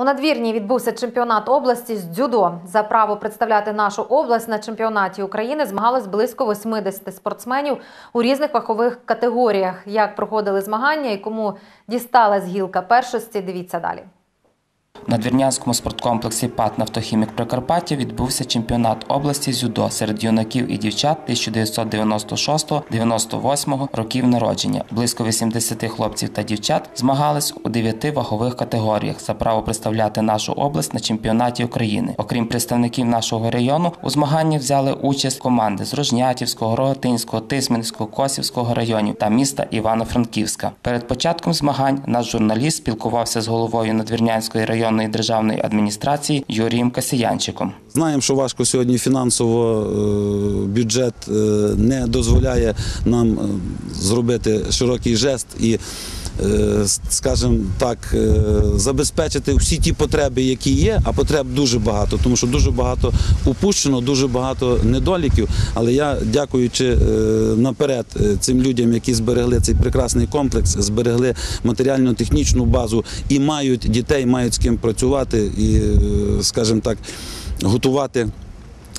У надвірні відбувся чемпіонат області з дзюдо. За право представляти нашу область на чемпіонаті України змагалось близько 80 спортсменів у різних вагових категоріях. Як проходили змагання і кому дісталась гілка першості, дивіться далі. На Двірнянському спорткомплексі ПАТ «Нафтохімік Прикарпаття» відбувся чемпіонат області з дзюдо серед юнаків і дівчат 1996-98 років народження. Близько 80 хлопців та дівчат змагались у 9 вагових категоріях за право представляти нашу область на чемпіонаті України. Окрім представників нашого району, у змаганнях взяли участь команди з Рожнятівського, Рогатинського, Тисменського, Косівського районів та міста Івано-Франківська. Перед початком змагань наш журналіст спілкувався з головою Надвірнянської районної державної адміністрації Юрієм Касіянчиком. Знаємо, що важко сьогодні фінансово е, бюджет е, не дозволяє нам е, зробити широкий жест і, скажімо так, е, забезпечити всі ті потреби, які є, а потреб дуже багато, тому що дуже багато упущено, дуже багато недоліків. Але я, дякуючи е, наперед е, цим людям, які зберегли цей прекрасний комплекс, зберегли матеріально-технічну базу і мають дітей, мають з ким працювати і, е, скажімо так, готувати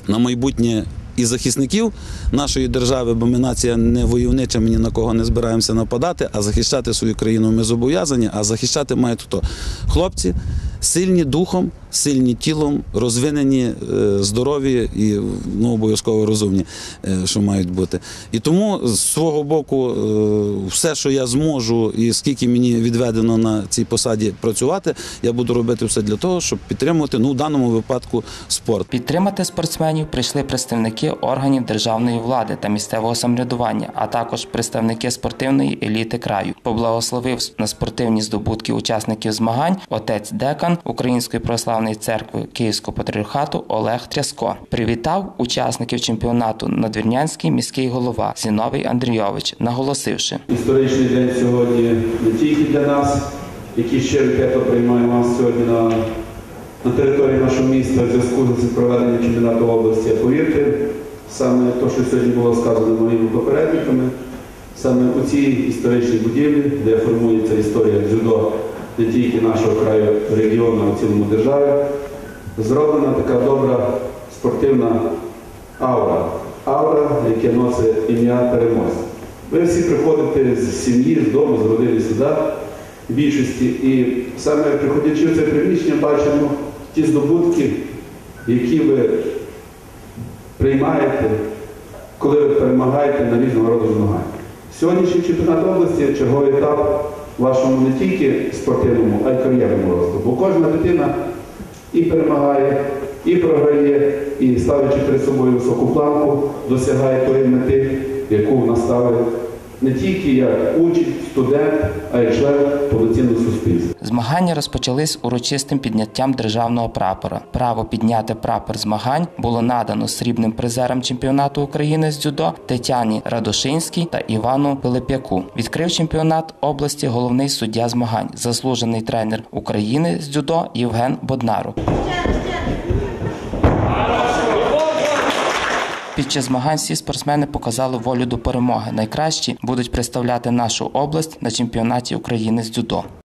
на майбутнє і захисників нашої держави, бо ми нація не войовнича, ми ні на кого не збираємося нападати, а захищати свою країну ми зобов'язані, а захищати мають хто? Хлопці сильні духом, сильні тілом, розвинені, е, здорові і ну, обов'язково розумні, е, що мають бути. І тому з свого боку, е, все, що я зможу, і скільки мені відведено на цій посаді працювати, я буду робити все для того, щоб підтримувати ну, в даному випадку спорт. Підтримати спортсменів прийшли представники органів державної влади та місцевого самоврядування, а також представники спортивної еліти краю. Поблагословив на спортивні здобутки учасників змагань отець декан Української православної церкви Київського патріархату Олег Тряско. Привітав учасників чемпіонату надвірнянський міський голова Зіновій Андрійович, наголосивши. Історичний день сьогодні не тільки для нас, які щиро тепло приймаємо вас сьогодні на, на території нашого міста в зв'язку з проведенням чемпіонату області. Повірте, саме те, що сьогодні було сказано моїми попередниками, саме у цій історичній будівлі, де формується історія дзюдо не тільки нашого краю, регіону, а в цілому держави, зроблена така добра спортивна аура. Аура, яке носить ім'я переможця. Ви всі приходите з сім'ї, з дому, з родини сюди, в більшості, і саме приходячи в це приміщення, бачимо ті здобутки, які ви приймаєте, коли ви перемагаєте на різного роду змагання. Сьогоднішній чемпіонат області черговий етап вашому не тільки спортивному, а й кар'єрному росту. Бо кожна дитина і перемагає, і програє, і ставлячи перед собою високу планку, досягає тої мети, яку вона ставить не тільки як учень, студент, а й член повноцінного суспільства. Змагання розпочались урочистим підняттям державного прапора. Право підняти прапор змагань було надано срібним призерам чемпіонату України з дзюдо Тетяні Радошинській та Івану Пилип'яку. Відкрив чемпіонат області головний суддя змагань, заслужений тренер України з дзюдо Євген Боднарук. Під час змагань всі спортсмени показали волю до перемоги. Найкращі будуть представляти нашу область на чемпіонаті України з дзюдо.